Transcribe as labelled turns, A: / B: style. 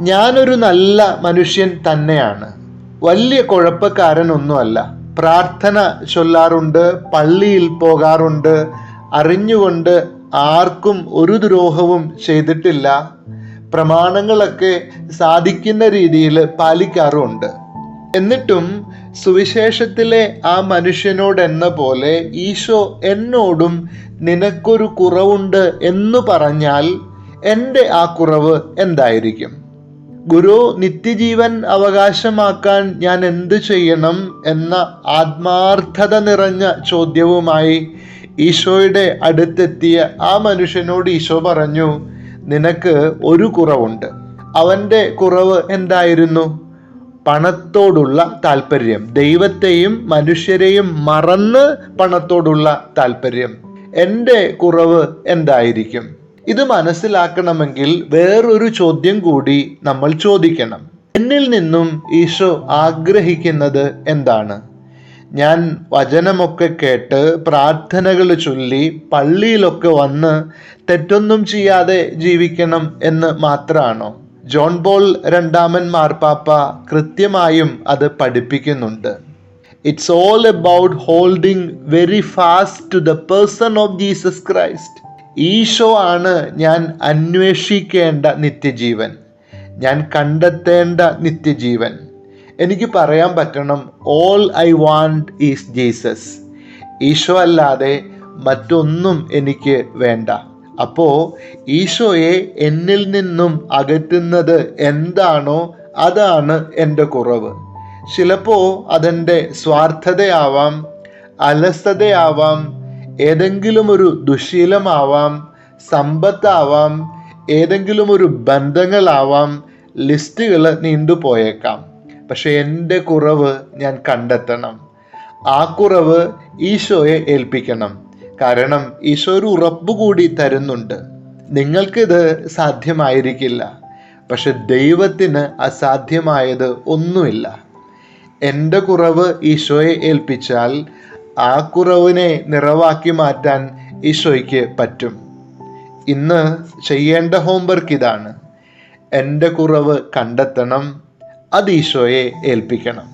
A: ഞാനൊരു നല്ല മനുഷ്യൻ തന്നെയാണ്. വലിയ കുഴപ്പക്കാരനൊന്നുമല്ല. പ്രാർത്ഥന ചൊല്ലാറുണ്ട് പള്ളിയിൽ പോകാറുണ്ട് അറിഞ്ഞുകൊണ്ട് ആർക്കും ഒരു ദ്രോഹവും ചെയ്തിട്ടില്ല. പ്രമാണങ്ങളൊക്കെ സാധിക്കുന്ന രീതിയിൽ പാലിക്കാറുമുണ്ട്. എന്നിട്ടും സുവിശേഷത്തിലെ ആ മനുഷ്യനോട് എന്ന പോലെ ഈശോ എന്നോടും നിനക്കൊരു കുറവുണ്ട് എന്ന് പറഞ്ഞാൽ എന്റെ ആ കുറവ് എന്തായിരിക്കും? ഗുരു നിത്യജീവൻ അവകാശമാക്കാൻ ഞാൻ എന്ത് ചെയ്യണം എന്ന ആത്മാർത്ഥത നിറഞ്ഞ ചോദ്യവുമായി ഈശോയുടെ അടുത്തെത്തിയ ആ മനുഷ്യനോട് ഈശോ പറഞ്ഞു നിനക്ക് ഒരു കുറവുണ്ട്. അവന്റെ കുറവ് എന്തായിരുന്നു? പണത്തോടുള്ള താല്പര്യം ദൈവത്തെയും മനുഷ്യരെയും മറന്ന് പണത്തോടുള്ള താല്പര്യം എന്റെ കുറവ് എന്തായിരിക്കും? ഇത് മനസ്സിലാക്കണമെങ്കിൽ വേറൊരു ചോദ്യം കൂടി നമ്മൾ ചോദിക്കണം. എന്നിൽ നിന്നും ഈശോ ആഗ്രഹിക്കുന്നത് എന്താണ്? ഞാൻ വചനമൊക്കെ കേട്ട് പ്രാർത്ഥനകൾ ചൊല്ലി പള്ളിയിലൊക്കെ വന്ന് തെറ്റൊന്നും ചെയ്യാതെ ജീവിക്കണം എന്ന് മാത്രമാണോ ജോൺ ബോൾ രണ്ടാമൻ മാർപ്പാപ്പ കൃത്യമായും അത് പഠിപ്പിക്കുന്നുണ്ട്. It's all about holding very fast to the person of Jesus Christ Isho ആണ് ഞാൻ അന്വേഷിക്കേണ്ട നിത്യജീവൻ. ഞാൻ കണ്ടെത്തേണ്ട നിത്യജീവൻ. എനിക്ക് പറയാൻ പറ്റണം all I want is Jesus Isho അല്ലാതെ മറ്റൊന്നും എനിക്ക് വേണ്ട. അപ്പോൾ ഈശോയെ എന്നിൽ നിന്നും അകറ്റുന്നത് എന്താണോ അതാണ് എന്റെ കുറവ്. ചിലപ്പോൾ അതെന്റെ സ്വാർത്ഥതയാവാം അലസതയാവാം ഏതെങ്കിലും ഒരു ദുശീലമാവാം സമ്പത്താവാം ഏതെങ്കിലും ഒരു ബന്ധങ്ങളാവാം ലിസ്റ്റുകൾ നീണ്ടുപോയേക്കാം. പക്ഷെ എന്റെ കുറവ് ഞാൻ കണ്ടെത്തണം. ആ കുറവ് ഈശോയെ ഏൽപ്പിക്കണം. കാരണം ഈശോ ഒരു ഉറപ്പ് കൂടി തരുന്നുണ്ട്. നിങ്ങൾക്കിത് സാധ്യമായിരിക്കില്ല. പക്ഷെ ദൈവത്തിന് അസാധ്യമായത് ഒന്നുമില്ല. എന്റെ കുറവ് ഈശോയെ ഏൽപ്പിച്ചാൽ ആ കുറവിനെ നിറവാക്കി മാറ്റാൻ ഈശോയ്ക്ക് പറ്റും. ഇന്ന് ചെയ്യേണ്ട ഹോംവർക്ക് ഇതാണ്. എന്റെ കുറവ് കണ്ടെത്തണം അത് ഈശോയെ ഏൽപ്പിക്കണം.